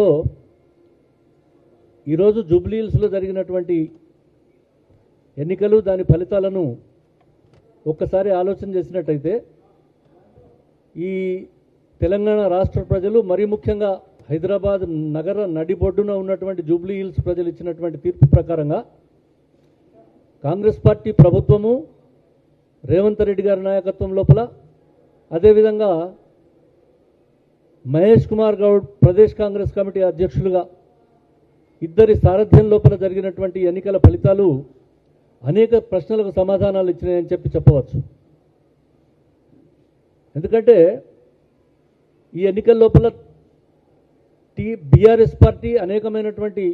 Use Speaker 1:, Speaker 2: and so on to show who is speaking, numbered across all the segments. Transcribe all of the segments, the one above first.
Speaker 1: So ఈరోజు జూబ్లీహిల్స్లో జరిగినటువంటి ఎన్నికలు దాని ఫలితాలను ఒక్కసారి ఆలోచన చేసినట్టయితే ఈ తెలంగాణ రాష్ట్ర ప్రజలు మరీ ముఖ్యంగా హైదరాబాద్ నగర నడిబొడ్డున ఉన్నటువంటి జూబ్లీ హిల్స్ ప్రజలు ఇచ్చినటువంటి తీర్పు ప్రకారంగా కాంగ్రెస్ పార్టీ ప్రభుత్వము రేవంత్ రెడ్డి గారి నాయకత్వం లోపల అదేవిధంగా మహేష్ కుమార్ గౌడ్ ప్రదేశ్ కాంగ్రెస్ కమిటీ అధ్యక్షులుగా ఇద్దరి సారథ్యం లోపల జరిగినటువంటి ఎన్నికల ఫలితాలు అనేక ప్రశ్నలకు సమాధానాలు ఇచ్చినాయని చెప్పి చెప్పవచ్చు. ఎందుకంటే ఈ ఎన్నికల లోపల టీ బీఆర్ఎస్ పార్టీ అనేకమైనటువంటి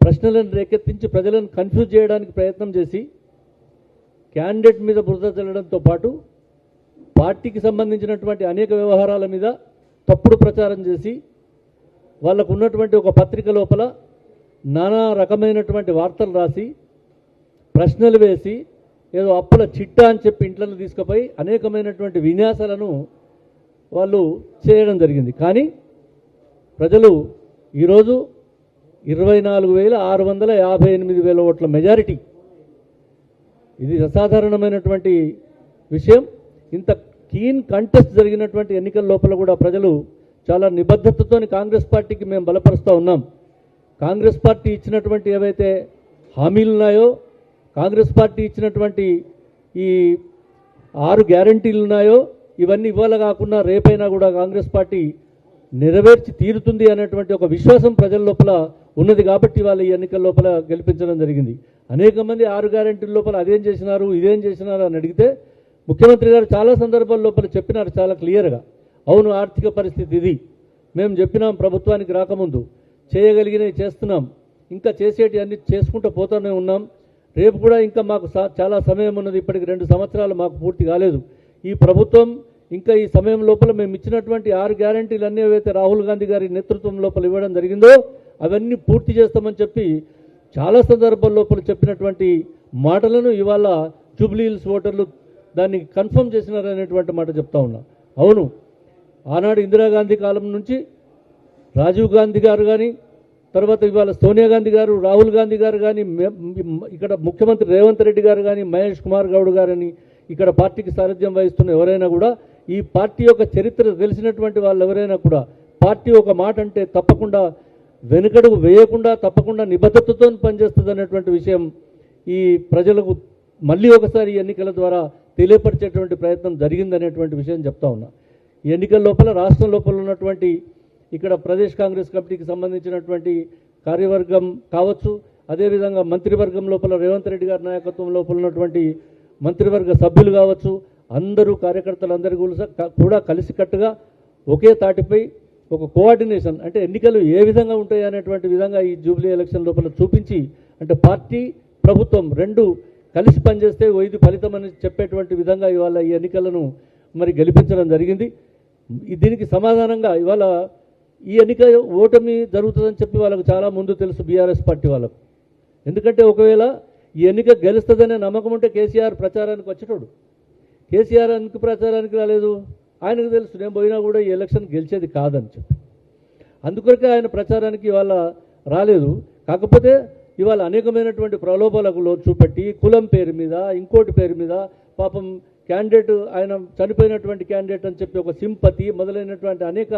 Speaker 1: ప్రశ్నలను రేకెత్తించి ప్రజలను కన్ఫ్యూజ్ చేయడానికి ప్రయత్నం చేసి క్యాండిడేట్ మీద బురద చల్లడంతో పాటు పార్టీకి సంబంధించినటువంటి అనేక వ్యవహారాల మీద తప్పుడు ప్రచారం చేసి వాళ్ళకు ఉన్నటువంటి ఒక పత్రిక లోపల నానా రకమైనటువంటి వార్తలు రాసి ప్రశ్నలు వేసి ఏదో అప్పుల చిట్టా అని చెప్పి ఇంట్లను తీసుకుపోయి అనేకమైనటువంటి విన్యాసాలను వాళ్ళు చేయడం జరిగింది. కానీ ప్రజలు ఈరోజు ఇరవై నాలుగు వేల ఆరు వందల యాభై ఎనిమిది వేల ఓట్ల మెజారిటీ. ఇది అసాధారణమైనటువంటి విషయం. ఇంత కీన్ కంటెస్ట్ జరిగినటువంటి ఎన్నికల లోపల కూడా ప్రజలు చాలా నిబద్ధతతోని కాంగ్రెస్ పార్టీకి మేము బలపరుస్తూ ఉన్నాం. కాంగ్రెస్ పార్టీ ఇచ్చినటువంటి ఏవైతే హామీలు ఉన్నాయో కాంగ్రెస్ పార్టీ ఇచ్చినటువంటి ఈ ఆరు గ్యారంటీలు ఉన్నాయో ఇవన్నీ ఇవాళ కాకుండా రేపైనా కూడా కాంగ్రెస్ పార్టీ నెరవేర్చి తీరుతుంది అనేటువంటి ఒక విశ్వాసం ప్రజల లోపల ఉన్నది కాబట్టి వాళ్ళ ఈ ఎన్నికల లోపల గెలిపించడం జరిగింది. అనేక మంది ఆరు గ్యారెంటీల లోపల అదేం చేసినారు ఇదేం చేసినారు అని అడిగితే ముఖ్యమంత్రి గారు చాలా సందర్భాల లోపల చెప్పినారు చాలా క్లియర్గా అవును ఆర్థిక పరిస్థితి ఇది. మేము చెప్పినాం ప్రభుత్వానికి రాకముందు. చేయగలిగినవి చేస్తున్నాం. ఇంకా చేసేటి అన్ని చేసుకుంటూ పోతూనే ఉన్నాం. రేపు కూడా ఇంకా మాకు సా- చాలా సమయం ఉన్నది. ఇప్పటికి రెండు సంవత్సరాలు మాకు పూర్తి కాలేదు. ఈ ప్రభుత్వం ఇంకా ఈ సమయం లోపల మేము ఇచ్చినటువంటి ఆరు గ్యారంటీలు అన్నీ ఏవైతే రాహుల్ గాంధీ గారి నేతృత్వం లోపల ఇవ్వడం జరిగిందో అవన్నీ పూర్తి చేస్తామని చెప్పి చాలా సందర్భాల లోపల చెప్పినటువంటి మాటలను ఇవాళ జూబ్లీ హిల్స్ ఓటర్లు దాన్ని కన్ఫర్మ్ చేసినారనేటువంటి మాట చెప్తా ఉన్నా. అవును ఆనాడు ఇందిరాగాంధీ కాలం నుంచి రాజీవ్ గాంధీ గారు కానీ తర్వాత ఇవాళ సోనియా గాంధీ గారు రాహుల్ గాంధీ గారు కానీ ఇక్కడ ముఖ్యమంత్రి రేవంత్ రెడ్డి గారు కానీ మహేష్ కుమార్ గౌడ్ గారని ఇక్కడ పార్టీకి సారథ్యం వహిస్తున్న ఎవరైనా కూడా ఈ పార్టీ యొక్క చరిత్ర తెలిసినటువంటి వాళ్ళు ఎవరైనా కూడా పార్టీ ఒక మాట అంటే తప్పకుండా వెనుకడుగు వేయకుండా తప్పకుండా నిబద్ధతతో పనిచేస్తుంది అనేటువంటి విషయం ఈ ప్రజలకు మళ్ళీ ఒకసారి ఎన్నికల ద్వారా తెలియపరిచేటువంటి ప్రయత్నం జరిగిందనేటువంటి విషయం చెప్తా ఉన్నా. ఎన్నికల లోపల రాష్ట్రం లోపల ఉన్నటువంటి ఇక్కడ ప్రదేశ్ కాంగ్రెస్ కమిటీకి సంబంధించినటువంటి కార్యవర్గం కావచ్చు అదేవిధంగా మంత్రివర్గం లోపల రేవంత్ రెడ్డి గారి నాయకత్వం లోపల ఉన్నటువంటి మంత్రివర్గ సభ్యులు కావచ్చు అందరూ కార్యకర్తలు అందరూ కూడా- కూడా కలిసికట్టుగా ఒకే తాటిపై ఒక కోఆర్డినేషన్ అంటే ఎన్నికలు ఏ విధంగా ఉంటాయి అనేటువంటి విధంగా ఈ జూబ్లీ ఎలక్షన్ లోపల చూపించి అంటే పార్టీ ప్రభుత్వం రెండు కలిసి పనిచేస్తే ఇది ఫలితం అని చెప్పేటువంటి విధంగా ఇవాళ ఈ ఎన్నికలను మరి గెలిపించడం జరిగింది. దీనికి సమాధానంగా ఇవాళ ఈ ఎన్నిక ఓటమి జరుగుతుందని చెప్పి వాళ్ళకు చాలా ముందు తెలుసు బీఆర్ఎస్ పార్టీ వాళ్ళకు. ఎందుకంటే ఒకవేళ ఈ ఎన్నిక గెలుస్తుందనే నమ్మకం ఉంటే కేసీఆర్ ప్రచారానికి వచ్చేటోడు. కేసీఆర్ అనుకు ప్రచారానికి రాలేదు? ఆయనకు తెలుసు నేను పోయినా కూడా ఈ ఎలక్షన్ గెలిచేది కాదని చెప్పి. అందుకొరకే ఆయన ప్రచారానికి ఇవాళ రాలేదు. కాకపోతే ఇవాళ అనేకమైనటువంటి ప్రలోభాలకు లో చూపెట్టి కులం పేరు మీద ఇంకోటి పేరు మీద పాపం క్యాండిడేట్ ఆయన చనిపోయినటువంటి క్యాండిడేట్ అని చెప్పి ఒక సింపతి మొదలైనటువంటి అనేక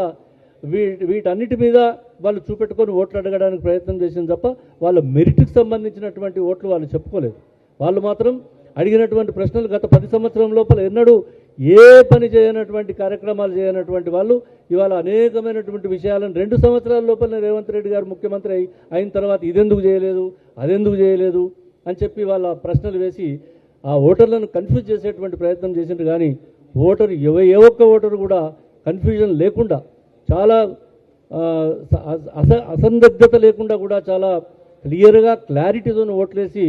Speaker 1: వీ వీటన్నిటి మీద వాళ్ళు చూపెట్టుకొని ఓట్లు అడగడానికి ప్రయత్నం చేసింది తప్ప వాళ్ళ మెరిట్కి సంబంధించినటువంటి ఓట్లు వాళ్ళు చెప్పుకోలేదు. వాళ్ళు మాత్రం అడిగినటువంటి ప్రశ్నలు గత పది సంవత్సరం లోపల ఎన్నడూ ఏ పని చేయనటువంటి కార్యక్రమాలు చేయనటువంటి వాళ్ళు ఇవాళ అనేకమైనటువంటి విషయాలను రెండు సంవత్సరాల లోపల రేవంత్ రెడ్డి గారు ముఖ్యమంత్రి అయి అయిన తర్వాత ఇదెందుకు చేయలేదు అదెందుకు చేయలేదు అని చెప్పి వాళ్ళ ప్రశ్నలు వేసి ఆ ఓటర్లను కన్ఫ్యూజ్ చేసేటువంటి ప్రయత్నం చేసిండ్రు. కానీ ఓటరు ఏ ఒక్క ఓటరు కూడా కన్ఫ్యూజన్ లేకుండా చాలా అస అసందిగ్ధత లేకుండా కూడా చాలా క్లియర్గా క్లారిటీతో ఓట్లేసి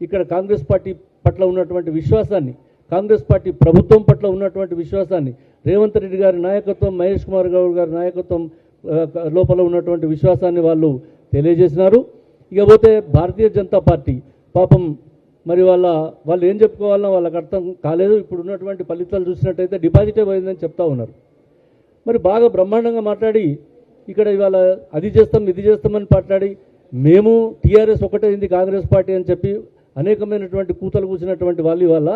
Speaker 1: ఇక్కడ కాంగ్రెస్ పార్టీ పట్ల ఉన్నటువంటి విశ్వాసాన్ని కాంగ్రెస్ పార్టీ ప్రభుత్వం పట్ల ఉన్నటువంటి విశ్వాసాన్ని రేవంత్ రెడ్డి గారి నాయకత్వం మహేష్ కుమార్ గౌడ్ గారి నాయకత్వం లోపల ఉన్నటువంటి విశ్వాసాన్ని వాళ్ళు తెలియజేసినారు. ఇకపోతే భారతీయ జనతా పార్టీ పాపం మరి వాళ్ళ వాళ్ళు ఏం చెప్పుకోవాలన్నా వాళ్ళకి అర్థం కాలేదు. ఇప్పుడు ఉన్నటువంటి ఫలితాలు చూసినట్టయితే డిపాజిటే పోయిందని చెప్తా ఉన్నారు. మరి బాగా బ్రహ్మాండంగా మాట్లాడి ఇక్కడ ఇవాళ అది చేస్తాం ఇది చేస్తామని మాట్లాడి మేము టీఆర్ఎస్ ఒకటైంది కాంగ్రెస్ పార్టీ అని చెప్పి అనేకమైనటువంటి కూతలు కూసినటువంటి వాళ్ళు ఇవాళ.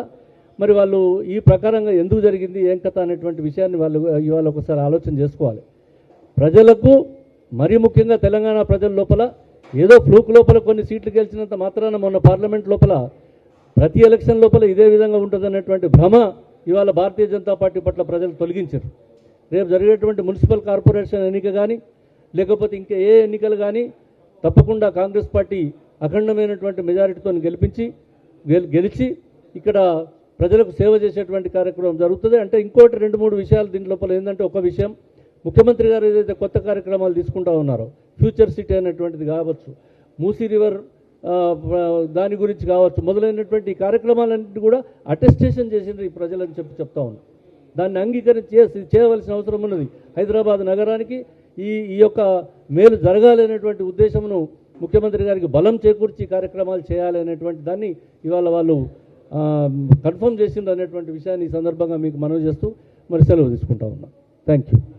Speaker 1: మరి వాళ్ళు ఈ ప్రకారంగా ఎందుకు జరిగింది ఏం కథ అనేటువంటి విషయాన్ని వాళ్ళు ఇవాళ ఒకసారి ఆలోచన చేసుకోవాలి. ప్రజలకు మరీ ముఖ్యంగా తెలంగాణ ప్రజల లోపల ఏదో ఫ్లూక్ లోపల కొన్ని సీట్లు గెలిచినంత మాత్రాన మొన్న పార్లమెంట్ లోపల ప్రతి ఎలక్షన్ లోపల ఇదే విధంగా ఉంటుందన్నటువంటి భ్రమ ఇవాళ భారతీయ జనతా పార్టీ పట్ల ప్రజలు తొలగించారు. రేపు జరిగేటువంటి మున్సిపల్ కార్పొరేషన్ ఎన్నిక కానీ లేకపోతే ఇంకా ఏ ఎన్నికలు కానీ తప్పకుండా కాంగ్రెస్ పార్టీ అఖండమైనటువంటి మెజారిటీతో గెలిపించి గెలిచి ఇక్కడ ప్రజలకు సేవ చేసేటువంటి కార్యక్రమం జరుగుతుంది. అంటే ఇంకోటి రెండు మూడు విషయాలు దీని లోపల ఏంటంటే ఒక విషయం. ముఖ్యమంత్రి గారు ఏదైతే కొత్త కార్యక్రమాలు తీసుకుంటా ఉన్నారో ఫ్యూచర్ సిటీ అనేటువంటిది కావచ్చు మూసీ రివర్ దాని గురించి కావచ్చు మొదలైనటువంటి ఈ కార్యక్రమాలన్నింటినీ కూడా అటెస్టేషన్ చేసింది ఈ ప్రజలని చెప్పి చెప్తా ఉన్నాం. దాన్ని అంగీకరించి చేసి చేయవలసిన అవసరం ఉన్నది హైదరాబాద్ నగరానికి. ఈ ఈ యొక్క మేలు జరగాలి అనేటువంటి ఉద్దేశమును ముఖ్యమంత్రి గారికి బలం చేకూర్చి కార్యక్రమాలు చేయాలి అనేటువంటి దాన్ని ఇవాళ వాళ్ళు కన్ఫర్మ్ చేసిండ్రు అనేటువంటి విషయాన్ని ఈ సందర్భంగా మీకు మనవి చేస్తూ మరి సెలవు తీసుకుంటా ఉన్నాం. Thank you